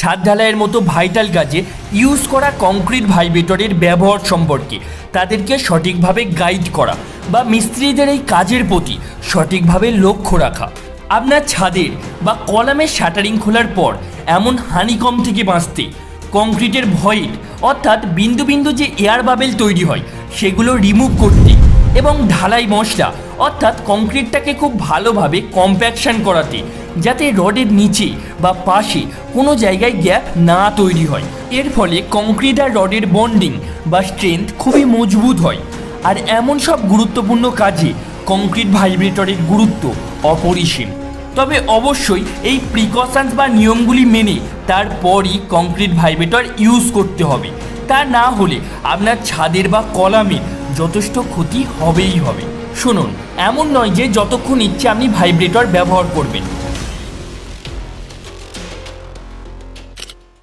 ছাদ ঢালাইয়ের মতো ভাইটাল কাজে ইউজ করা কংক্রিট ভাইব্রেটরের ব্যবহার সম্পর্কে, তাদেরকে সঠিকভাবে গাইড করা বা মিস্ত্রিদের এই কাজের প্রতি সঠিকভাবে লক্ষ্য রাখা। আপনার ছাদের বা কলামের শাটারিং খোলার পর এমন হানিকম থেকে বাঁচতে কংক্রিটের ভয়েড অর্থাৎ বিন্দু বিন্দু যে এয়ার বাবেল তৈরি হয়, সেগুলো রিমুভ করতে এবং ঢালাই মশলা, অর্থাৎ কংক্রিটটাকে খুব ভালোভাবে কম্প্যাকশন করাতে, যাতে রডের নিচে বা পাশে কোনো জায়গায় গ্যাপ না তৈরি হয়। এর ফলে কংক্রিট আর রডের বন্ডিং বা স্ট্রেংথ খুবই মজবুত হয়। আর এমন সব গুরুত্বপূর্ণ কাজে কংক্রিট ভাইব্রেটরের গুরুত্ব অপরিসীম। তবে অবশ্যই এই প্রিকশনস বা নিয়মগুলি মেনে তারপরই কংক্রিট ভাইব্রেটর ইউজ করতে হবে। তা না হলে আপনার ছাদের বা কলামে যথেষ্ট ক্ষতি হবেই হবে। শুনুন, এমন নয় যে যতক্ষণ ইচ্ছে আপনি ভাইব্রেটর ব্যবহার করবেন।